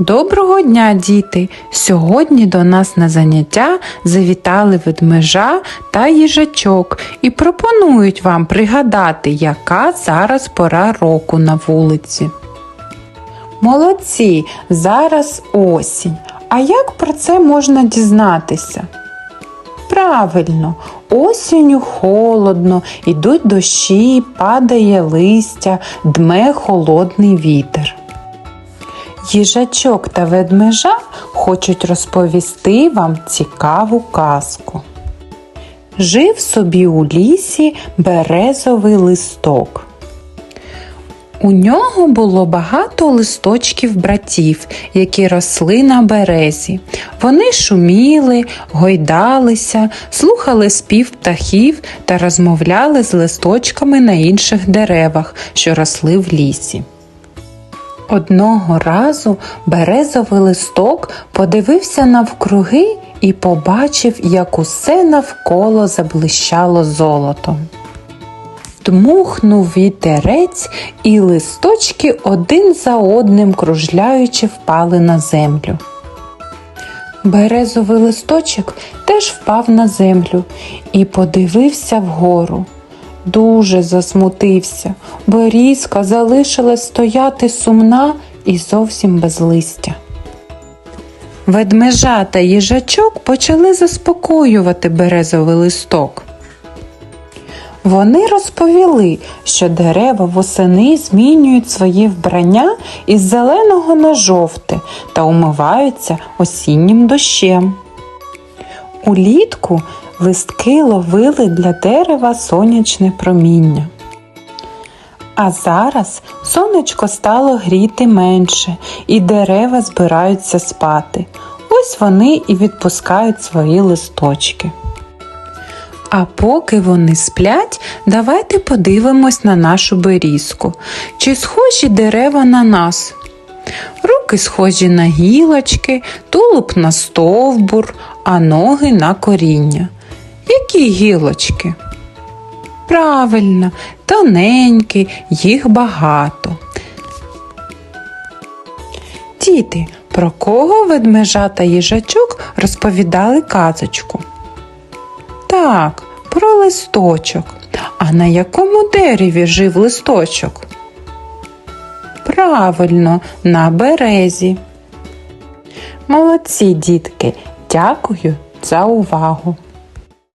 Доброго дня, діти! Сьогодні до нас на заняття завітали ведмежа та їжачок і пропонують вам пригадати, яка зараз пора року на вулиці. Молодці! Зараз осінь. А як про це можна дізнатися? Правильно, осінню холодно, ідуть дощі, падає листя, дме холодний вітер. Їжачок та ведмежа хочуть розповісти вам цікаву казку. Жив собі у лісі березовий листок. У нього було багато листочків братів, які росли на березі. Вони шуміли, гойдалися, слухали спів птахів та розмовляли з листочками на інших деревах, що росли в лісі. Одного разу березовий листок подивився навкруги і побачив, як усе навколо заблищало золотом. Дмухнув вітерець, і листочки один за одним кружляючи впали на землю. Березовий листочок теж впав на землю і подивився вгору. Дуже засмутився, бо різка залишилась стояти сумна і зовсім без листя. Ведмежа та їжачок почали заспокоювати березовий листок. Вони розповіли, що дерева восени змінюють своє вбрання із зеленого на жовте та умиваються осіннім дощем. Улітку листки ловили для дерева сонячне проміння. А зараз сонечко стало гріти менше, і дерева збираються спати. Ось вони і відпускають свої листочки. А поки вони сплять, давайте подивимось на нашу берізку. Чи схожі дерева на нас? Руки схожі на гілочки, тулуб на стовбур, а ноги на коріння. Які гілочки? Правильно, тоненькі, їх багато. Діти, про кого ведмежа та їжачок розповідали казочку? Так, про листочок. А на якому дереві жив листочок? Правильно, на березі. Молодці, дітки, дякую за увагу.